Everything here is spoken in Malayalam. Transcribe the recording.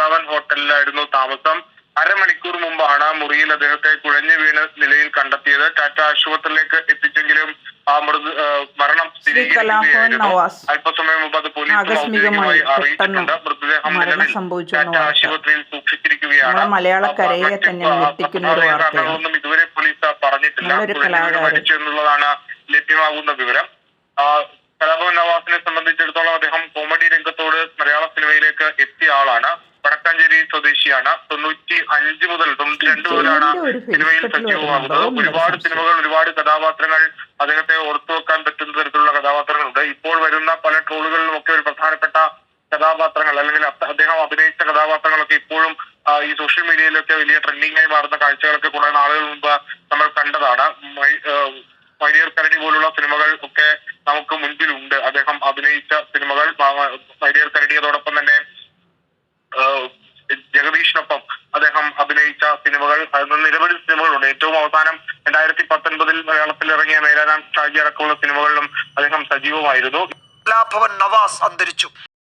വൃന്ദാവൻ ഹോട്ടലിലായിരുന്നു താമസം. അരമണിക്കൂർ മുമ്പാണ് മുറിയിൽ അദ്ദേഹത്തെ കുഴഞ്ഞു വീണ് നിലയിൽ കണ്ടെത്തിയത്. ടാറ്റ ആശുപത്രിയിലേക്ക് എത്തിച്ചെങ്കിലും ആ മൃത മരണം സ്ഥിരീകരിക്കുകയായിരുന്നു. അല്പസമയം മുമ്പ് അത് പോലീസ് ഔദ്യോഗികമായി അറിയിച്ചിട്ടുണ്ട്. മൃതദേഹം നിലവിൽ ടാറ്റ ആശുപത്രിയിൽ സൂക്ഷിച്ചിരിക്കുകയാണ്. കാരണങ്ങളൊന്നും ഇതുവരെ പോലീസ് പറഞ്ഞിട്ടില്ല. മരിച്ചു എന്നുള്ളതാണ് ലഭ്യമാകുന്ന വിവരം. കലാഭവൻ നവാസിനെ സംബന്ധിച്ചിടത്തോളം അദ്ദേഹം കോമഡി രംഗത്തോട് മലയാള സിനിമയിലേക്ക് എത്തിയ ആളാണ്. സ്വദേശിയാണ്. തൊണ്ണൂറ്റി അഞ്ച് മുതൽ തൊണ്ണൂറ്റി രണ്ട് മുതലാണ് സിനിമയിൽ സജീവമാകുന്നത്. ഒരുപാട് സിനിമകൾ ഒരുപാട് കഥാപാത്രങ്ങൾ അദ്ദേഹത്തെ ഓർത്തു വെക്കാൻ പറ്റുന്ന തരത്തിലുള്ള കഥാപാത്രങ്ങളുണ്ട്. ഇപ്പോൾ വരുന്ന പല ട്രോളുകളിലും ഒക്കെ ഒരു പ്രധാനപ്പെട്ട കഥാപാത്രങ്ങൾ അല്ലെങ്കിൽ അദ്ദേഹം അഭിനയിച്ച കഥാപാത്രങ്ങളൊക്കെ ഇപ്പോഴും ഈ സോഷ്യൽ മീഡിയയിലൊക്കെ വലിയ ട്രെൻഡിംഗ് ആയി മാറുന്ന കാഴ്ചകളൊക്കെ കുറെ നാളുകൾ മുമ്പ് നമ്മൾ കണ്ടതാണ്. മൈ- മൈഡിയർ കരടി പോലുള്ള സിനിമകൾ ഒക്കെ നമുക്ക് മുൻപിലുണ്ട്. അദ്ദേഹം അഭിനയിച്ച സിനിമകൾ മ- മൈഡിയർ കരടി അതോടൊപ്പം തന്നെ ആ, ജഗദീഷിനൊപ്പം അദ്ദേഹം അഭിനയിച്ച സിനിമകൾ നിരവധി സിനിമകളുണ്ട്. ഏറ്റവും അവസാനം രണ്ടായിരത്തി പത്തൊൻപതിൽ മലയാളത്തിൽ ഇറങ്ങിയ മേലാനാം ഷാജി അടക്കമുള്ള സിനിമകളിലും അദ്ദേഹം സജീവമായിരുന്നു. കലാഭവൻ നവാസ് അന്തരിച്ചു.